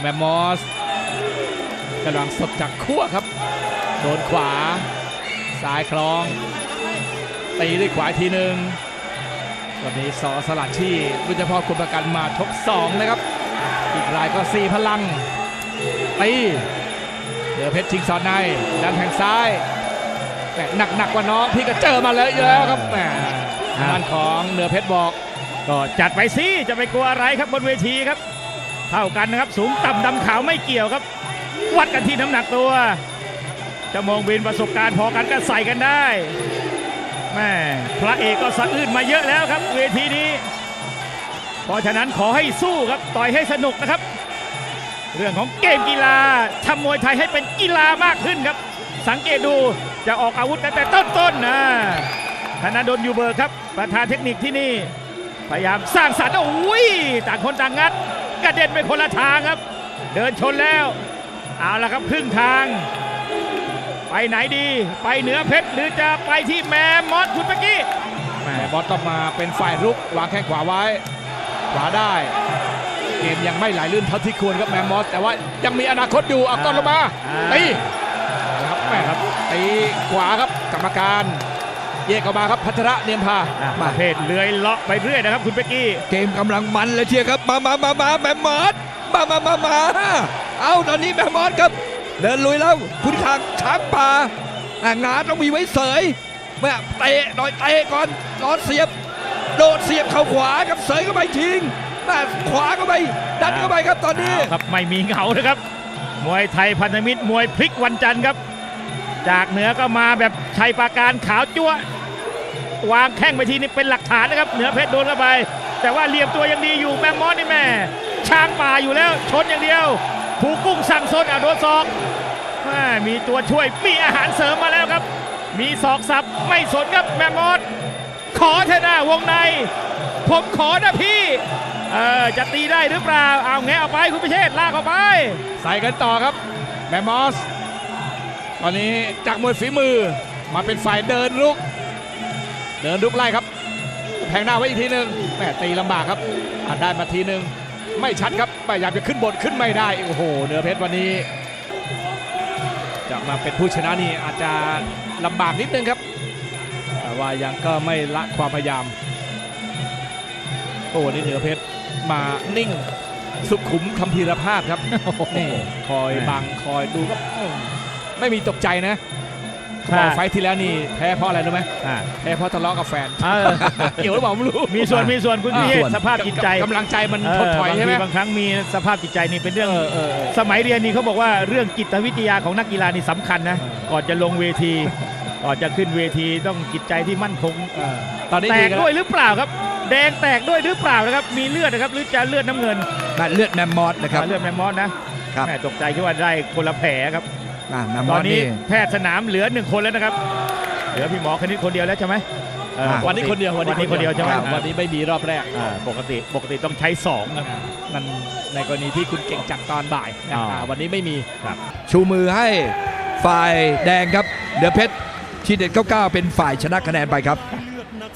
แมมมอสกำลังสดจากขั้วครับ โดนขวา ซ้ายคล้อง ตีด้วยขวาอีกทีหนึ่งวันนี้สอสลัดที่รุ่นเฉพาะคุณประกันมาทบสองนะครับ อีกรายก็สี่พลังตีเดือเพชรชิงสอดในดันแทงซ้ายแหม่หนักหนักกว่าน้องพี่ก็เจอมาเลยอยู่แล้วครับแหมทางด้านของเหนือเพชรบอก ก็จัดไปสิจะไปกลัวอะไรครับบนเวทีครับ เท่ากันนะครับ สูงต่ำดำขาวไม่เกี่ยวครับ วัดกันที่น้ำหนักตัวจะมองบินประสบการณ์พอกันก็ใส่กันได้แม่พระเอกก็สะอื้นมาเยอะแล้วครับ เวทีนี้ เพราะฉะนั้นขอให้สู้ครับต่อยให้สนุกนะครับ เรื่องของเกมกีฬาทำมวยไทยให้เป็นกีฬามากขึ้นครับ สังเกตดูจะออกอาวุธกันแต่ต้นๆนะธนาดลยูเบิร์ครับ ประธานเทคนิคที่นี่ พยายามสร้างสรรค์โอ้ยต่างคนต่างงัด กระเด็นไปคนละทางครับ เดินชนแล้วเอาละครับครึ่งทาง ไปไหนดีไปเหนือเพชรหรือจะไปที่แมมมอสคุณเมื่อกี้แหมบอสต้องมาเป็นฝ่ายรุกวางแข้งขวาไว้ ขวาได้ เกมยังไม่ไหลลื่นเท่าที่ควรครับแมมมอสแต่ว่ายังมีอนาคตอยู่เอาก้อนลงมาอ่าตีนะครับแหมครับตีขวาครับกรรมการ แยกออกมาครับพัชระเนียมพาอะประเภทเลื้อยเลาะไปเรื่อยนะครับคุณเป๊กกี้ เกมกำลังมันเลยเชียร์ครับมามามามาแมมมอสมามามามาเอาตอนนี้แมมมอสครับ เดินลุยแล้วคุณทางช้างป่าอะงาต้องมีไว้เสยแม่เตะหน่อยเตะก่อนนอนเสียบ โดดเสียบเข่าขวาครับเสยเข้าไปทิ้งแม่ขวาเข้าไปดันเข้าไปครับตอนนี้เอาครับไม่มีเหงานะครับมวยไทยพันธมิตรมวยพลิกวันจันทร์ครับ จากเหนือก็มาแบบชัยปราการขาวจั่ววางแข้งไปทีนี่เป็นหลักฐานนะครับ เหนือเพชรโดนเข้าไป แต่ว่าเหลี่ยมตัวยังดีอยู่แมมมอสนี่แม่ช้างป่าอยู่แล้วชนอย่างเดียว ผูกุ้งสั่งซนอะโดนศอกแม่มีตัวช่วยมีอาหารเสริมมาแล้วครับ มีศอกสับไม่สนครับแมมมอสขอเถอะนะวงใน ผมขอนะพี่เออจะตีได้หรือเปล่าเอาแงะเอาไปคุณพิเชษลากออกไป ใส่กันต่อครับแมมมอส ตอนนี้จากมวยฝีมือมาเป็นฝ่ายเดินลุก เดินลุกไล่ครับแพงหน้าไว้อีกทีหนึ่งแม่ตีลำบากครับอะได้มาทีหนึ่งไม่ชัดครับพยายามจะขึ้นบนขึ้นไม่ได้โอ้โหเหนือเพชรวันนี้ จะมาเป็นผู้ชนะนี่อาจจะลำบากนิดนึงครับ แต่ว่ายังก็ไม่ละความพยายามโอ้นี่เหนือเพชรมานิ่งสุขุมคัมภีรภาพครับนี่คอยบังคอยดูก็อืม ไม่มีตกใจนะใช่บอกไฟท์ที่แล้วนี่แพ้เพราะอะไรรู้ไหมอ่าแพ้เพราะทะเลาะกับแฟนเออเกี่ยวหรือเปล่าไม่รู้มีส่วนมีส่วนคุณพิเชษฐ์สภาพจิตใจกำลังใจมันเอถดอถอยบางใช่ไหทีมบางครั้งมีสภาพจิตใจนี่เป็นเรื่องเออเออเออสมัยเรียนนี่เขาบอกว่าเรื่องจิตวิทยาของนักกีฬานี่สำคัญนะเออก่อนจะลงเวทีก่อนจะขึ้นเวทีต้องจิตใจที่มั่นคงเออตอนนี้แตดีกกันด้วยหรือเปล่าครับ แดงแตกด้วยหรือเปล่านะครับ มีเลือดนะครับหรือจะเลือดน้ำเงินนั่นเลือดแมมมอสนะครับเลือดแมมมอสนะครับแม่ตกใจคิดว่าได้คนละแผลครับ อะแมมมตออสนนี้นี่ แพทย์สนามเหลือหนึ่งคนแล้วนะครับ เหลือพี่หมอคณิตคนเดียวแล้วใช่ไหมเอออ่าวันนี้คนเดียววันนี้คนเดียวใช่ไหมครับวันนี้ไม่มีรอบแรก อ่าปกติปกติต้องใช้สองนะ มันในกรณีที่คุณเก่งจักรตอนบ่ายนะอ่าอ่าวันนี้ไม่มี ชูมือให้ฝ่ายแดงครับ เดือเพชรชีเด็ด 99 เป็นฝ่ายชนะคะแนนไปครับ